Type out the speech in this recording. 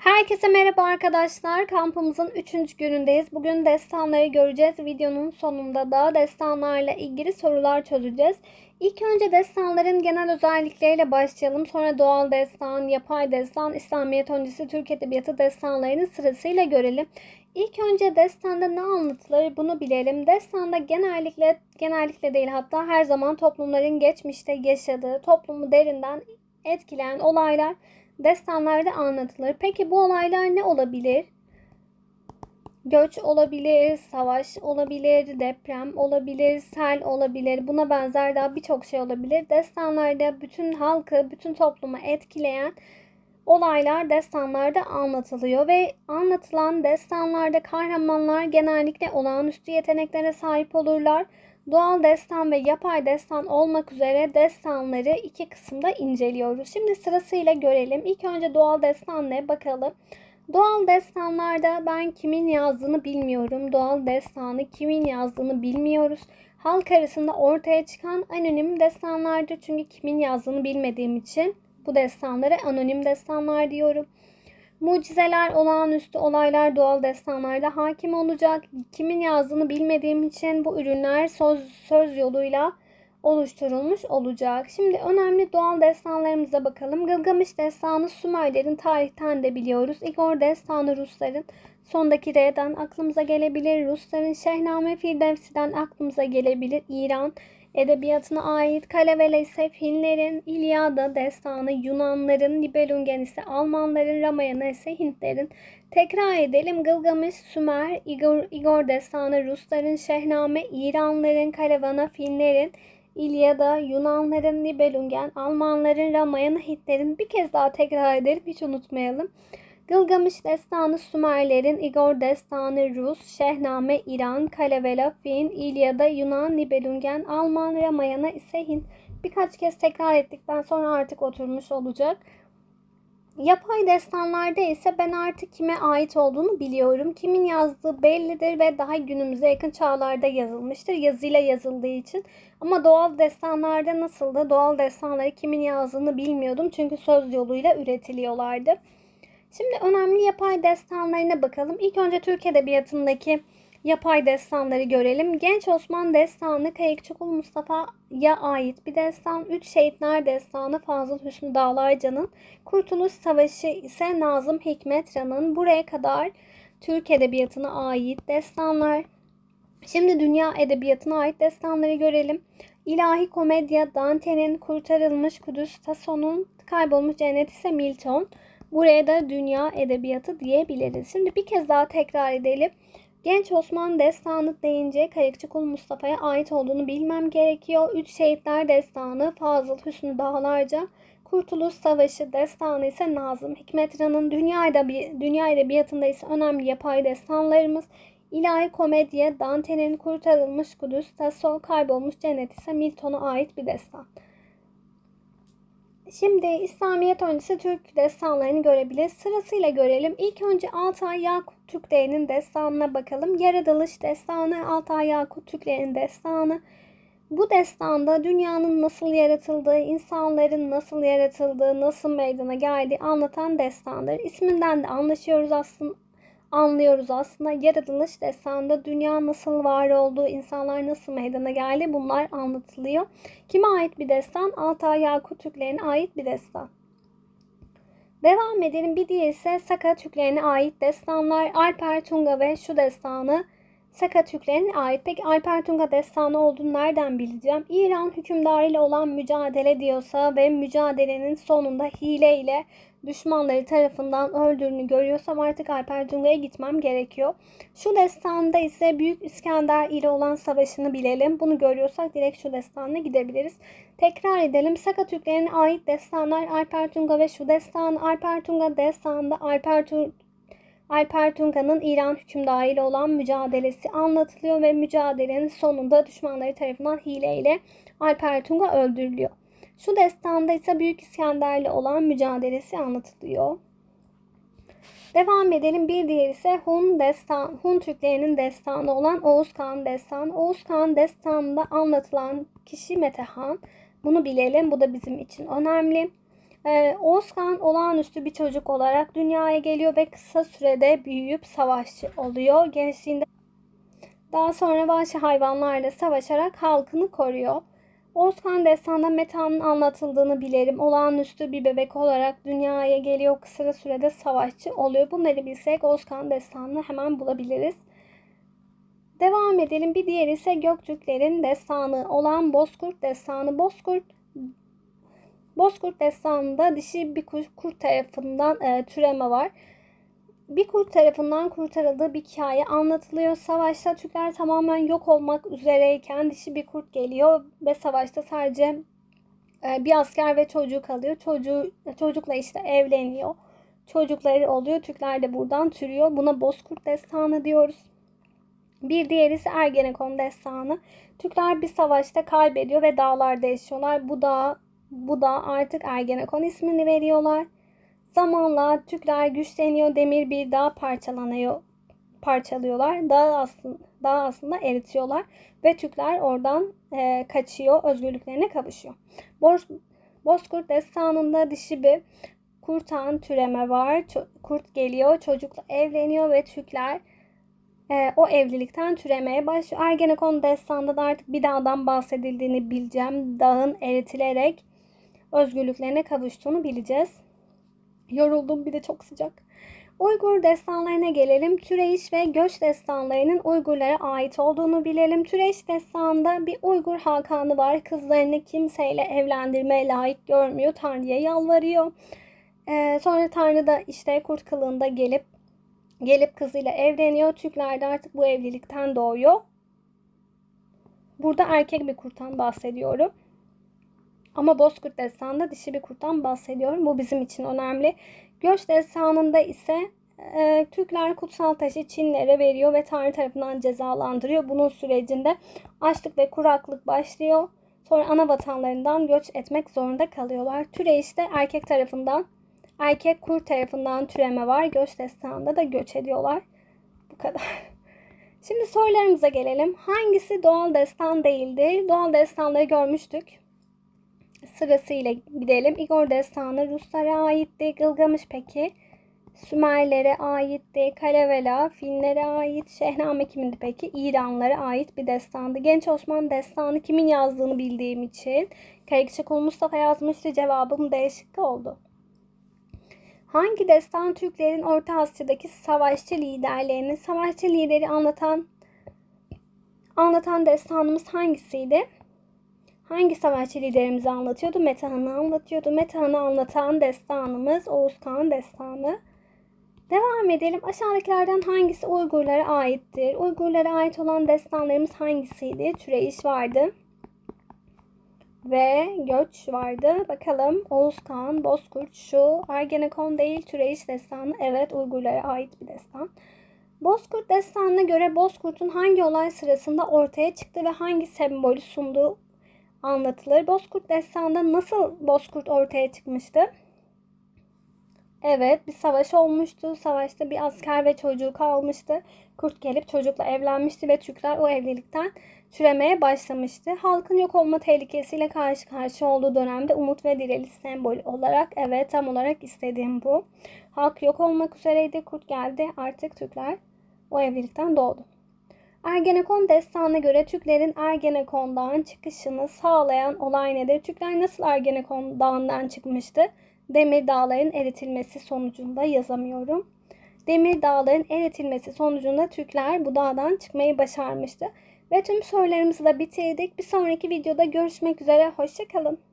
Herkese merhaba arkadaşlar. Kampımızın 3. günündeyiz. Bugün destanları göreceğiz. Videonun sonunda da destanlarla ilgili sorular çözeceğiz. İlk önce destanların genel özellikleriyle başlayalım. Sonra doğal destan, yapay destan, İslamiyet öncesi Türk Edebiyatı destanlarını sırasıyla görelim. İlk önce destanda ne anlatılır bunu bilelim. Destanda genellikle genellikle değil hatta her zaman toplumların geçmişte yaşadığı, toplumu derinden etkileyen olaylar destanlarda anlatılır. Peki bu olaylar ne olabilir? Göç olabilir, savaş olabilir, deprem olabilir, sel olabilir. Buna benzer daha birçok şey olabilir. Destanlarda bütün halkı, bütün toplumu etkileyen olaylar destanlarda anlatılıyor ve anlatılan destanlarda kahramanlar genellikle olağanüstü yeteneklere sahip olurlar. Doğal destan ve yapay destan olmak üzere destanları iki kısımda inceliyoruz. Şimdi sırasıyla görelim. İlk önce doğal destan ne bakalım. Doğal destanlarda ben kimin yazdığını bilmiyorum. Doğal destanı kimin yazdığını bilmiyoruz. Halk arasında ortaya çıkan anonim destanlardır. Çünkü kimin yazdığını bilmediğim için bu destanlara anonim destanlar diyorum. Mucizeler, olağanüstü olaylar doğal destanlarda hakim olacak. Kimin yazdığını bilmediğim için bu ürünler söz, söz yoluyla oluşturulmuş olacak. Şimdi önemli doğal destanlarımıza bakalım. Gılgamış destanı Sümerlerin tarihten de biliyoruz. Igor destanı Rusların sondaki R'den aklımıza gelebilir. Rusların Şehname Firdevsi'den aklımıza gelebilir. İran edebiyatına ait Kalevala ise Finlerin, İlyada destanı Yunanların, Nibelungen ise Almanların, Ramayana ise Hintlerin. Tekrar edelim Gılgamış, Sümer, Igor, Igor destanı Rusların, Şehname İranların, Karavana Finlerin, İlyada, Yunanların, Nibelungen, Almanların, Ramayana, Hintlerin. Bir kez daha tekrar edelim hiç unutmayalım. Gılgamış destanı Sümerlerin, Igor destanı Rus, Şehname İran, Kalevala Fin, İlyada Yunan, Nibelungen, Alman, Ramayana ise Hint. Birkaç kez tekrar ettikten sonra artık oturmuş olacak. Yapay destanlarda ise ben artık kime ait olduğunu biliyorum. Kimin yazdığı bellidir ve daha günümüze yakın çağlarda yazılmıştır. Yazıyla yazıldığı için. Ama doğal destanlarda nasıldı? Doğal destanları kimin yazdığını bilmiyordum. Çünkü söz yoluyla üretiliyorlardı. Şimdi önemli yapay destanlarına bakalım. İlk önce Türk Edebiyatı'ndaki yapay destanları görelim. Genç Osman destanı Kayıkçıkul Mustafa'ya ait bir destan. Üç Şehitler destanı Fazıl Hüsnü Dağlarca'nın. Kurtuluş Savaşı ise Nazım Hikmet Ran'ın. Buraya kadar Türk Edebiyatı'na ait destanlar. Şimdi dünya edebiyatına ait destanları görelim. İlahi Komedya Dante'nin Kurtarılmış Kudüs Tasso'nun Kaybolmuş Cennet ise Milton. Buraya da dünya edebiyatı diyebiliriz. Şimdi bir kez daha tekrar edelim. Genç Osman destanı deyince Kayıkçıkul Mustafa'ya ait olduğunu bilmem gerekiyor. Üç Şehitler Destanı Fazıl Hüsnü Dağlarca, Kurtuluş Savaşı Destanı ise Nazım Hikmet Ran'ın dünya, edebi, dünya edebiyatında ise önemli yapay destanlarımız. İlahi Komedya, Dante'nin Kurtarılmış Kudüs, Tasso, Kaybolmuş Cennet ise Milton'a ait bir destan. Şimdi İslamiyet öncesi Türk destanlarını görebiliriz. Sırasıyla görelim. İlk önce Altay Yakut Türklerinin destanına bakalım. Yaratılış destanı, Altay Yakut Türklerinin destanı. Bu destanda dünyanın nasıl yaratıldığı, insanların nasıl yaratıldığı, nasıl meydana geldiği anlatan destandır. İsminden de anlaşıyoruz aslında anlıyoruz aslında. Yaratılış destanında dünya nasıl var olduğu, insanlar nasıl meydana geldi bunlar anlatılıyor. Kime ait bir destan? Altay Yakut Türklerine ait bir destan. Devam edelim. Bir diğeri ise Saka Türklerine ait destanlar. Alper Tunga ve şu destanı Saka Türklerine ait. Peki Alper Tunga destanı olduğunu nereden bileceğim? İran hükümdarıyla olan mücadele diyorsa ve mücadelenin sonunda hile ile düşmanları tarafından öldüğünü görüyorsam artık Alper Cunga'ya gitmem gerekiyor. Şu destanda ise Büyük İskender ile olan savaşını bilelim. Bunu görüyorsak direkt şu destanına gidebiliriz. Tekrar edelim. Saka Türklerine ait destanlar Alper Tunga ve şu destan. Alper Tunga destanında Alper Tunga Alper Tunga'nın İran hükümdarı ile olan mücadelesi anlatılıyor ve mücadelenin sonunda düşmanları tarafından hileyle Alper Tunga öldürülüyor. Şu destanda ise Büyük İskender'le olan mücadelesi anlatılıyor. Devam edelim. Bir diğeri ise Hun destan, Hun Türklerinin destanı olan Oğuz Kağan destanı. Oğuz Kağan destanında anlatılan kişi Metehan. Bunu bilelim. Bu da bizim için önemli. Ee, Oğuzhan olağanüstü bir çocuk olarak dünyaya geliyor ve kısa sürede büyüyüp savaşçı oluyor. Gençliğinde daha sonra vahşi hayvanlarla savaşarak halkını koruyor. Oğuzhan Destan'da Meta'nın anlatıldığını bilirim. Olağanüstü bir bebek olarak dünyaya geliyor. Kısa sürede savaşçı oluyor. Bunları bilsek Oğuzhan Destan'ı hemen bulabiliriz. Devam edelim. Bir diğeri ise Göktürklerin destanı olan Bozkurt Destanı. Bozkurt Bozkurt Destanı'nda dişi bir kurt, tarafından e, türeme var. Bir kurt tarafından kurtarıldığı bir hikaye anlatılıyor. Savaşta Türkler tamamen yok olmak üzereyken dişi bir kurt geliyor ve savaşta sadece e, bir asker ve çocuğu kalıyor. Çocuğu, çocukla işte evleniyor. Çocukları oluyor. Türkler de buradan türüyor. Buna Bozkurt Destanı diyoruz. Bir diğeri ise Ergenekon Destanı. Türkler bir savaşta kaybediyor ve dağlarda yaşıyorlar. Bu dağ, bu dağ artık Ergenekon ismini veriyorlar. Zamanla Türkler güçleniyor, demir bir dağ parçalanıyor, parçalıyorlar. Dağ aslında, dağ aslında eritiyorlar ve Türkler oradan e, kaçıyor, özgürlüklerine kavuşuyor. Boz, Bozkurt destanında dişi bir kurtan türeme var. Kurt geliyor, çocukla evleniyor ve Türkler e, o evlilikten türemeye başlıyor. Ergenekon destanında da artık bir dağdan bahsedildiğini bileceğim. Dağın eritilerek özgürlüklerine kavuştuğunu bileceğiz. Yoruldum bir de çok sıcak. Uygur destanlarına gelelim. Türeyiş ve göç destanlarının Uygurlara ait olduğunu bilelim. Türeyiş destanında bir Uygur hakanı var. Kızlarını kimseyle evlendirmeye layık görmüyor. Tanrı'ya yalvarıyor. Ee, sonra Tanrı da işte kurt kılığında gelip gelip kızıyla evleniyor. Türkler de artık bu evlilikten doğuyor. Burada erkek bir kurttan bahsediyorum. Ama Bozkurt Destanı'nda dişi bir kurttan bahsediyorum. Bu bizim için önemli. Göç Destanı'nda ise e, Türkler kutsal taşı Çinlere veriyor ve Tanrı tarafından cezalandırıyor. Bunun sürecinde açlık ve kuraklık başlıyor. Sonra ana vatanlarından göç etmek zorunda kalıyorlar. Türeyişte erkek tarafından, erkek kur tarafından türeme var. Göç destanında da göç ediyorlar. Bu kadar. Şimdi sorularımıza gelelim. Hangisi doğal destan değildir? Doğal destanları görmüştük sırasıyla gidelim. Igor Destanı Ruslara aitti. Gılgamış peki? Sümerlere aitti. Kalavela Finlere ait. Şehname kimindi peki? İranlara ait bir destandı. Genç Osman Destanı kimin yazdığını bildiğim için Karikçakul Mustafa yazmıştı. Cevabım D oldu. Hangi destan Türklerin Orta Asya'daki savaşçı liderlerini, savaşçı lideri anlatan anlatan destanımız hangisiydi? Hangi savaşçı liderimizi anlatıyordu? Metehan'ı anlatıyordu. Metehan'ı anlatan destanımız Oğuz Kağan destanı. Devam edelim. Aşağıdakilerden hangisi Uygurlara aittir? Uygurlara ait olan destanlarımız hangisiydi? Türeyiş vardı. Ve göç vardı. Bakalım Oğuz Kağan, Bozkurt şu. Ergenekon değil Türeyiş destanı. Evet Uygurlara ait bir destan. Bozkurt destanına göre Bozkurt'un hangi olay sırasında ortaya çıktı ve hangi sembolü sunduğu anlatılır. Bozkurt Destanı'nda nasıl Bozkurt ortaya çıkmıştı? Evet bir savaş olmuştu. Savaşta bir asker ve çocuğu kalmıştı. Kurt gelip çocukla evlenmişti ve Türkler o evlilikten türemeye başlamıştı. Halkın yok olma tehlikesiyle karşı karşıya olduğu dönemde umut ve diriliş sembolü olarak evet tam olarak istediğim bu. Halk yok olmak üzereydi. Kurt geldi. Artık Türkler o evlilikten doğdu. Ergenekon destanına göre Türklerin Ergenekon Dağı'nın çıkışını sağlayan olay nedir? Türkler nasıl Ergenekon Dağı'ndan çıkmıştı? Demir dağların eritilmesi sonucunda yazamıyorum. Demir dağların eritilmesi sonucunda Türkler bu dağdan çıkmayı başarmıştı. Ve tüm sorularımızı da bitirdik. Bir sonraki videoda görüşmek üzere. Hoşçakalın.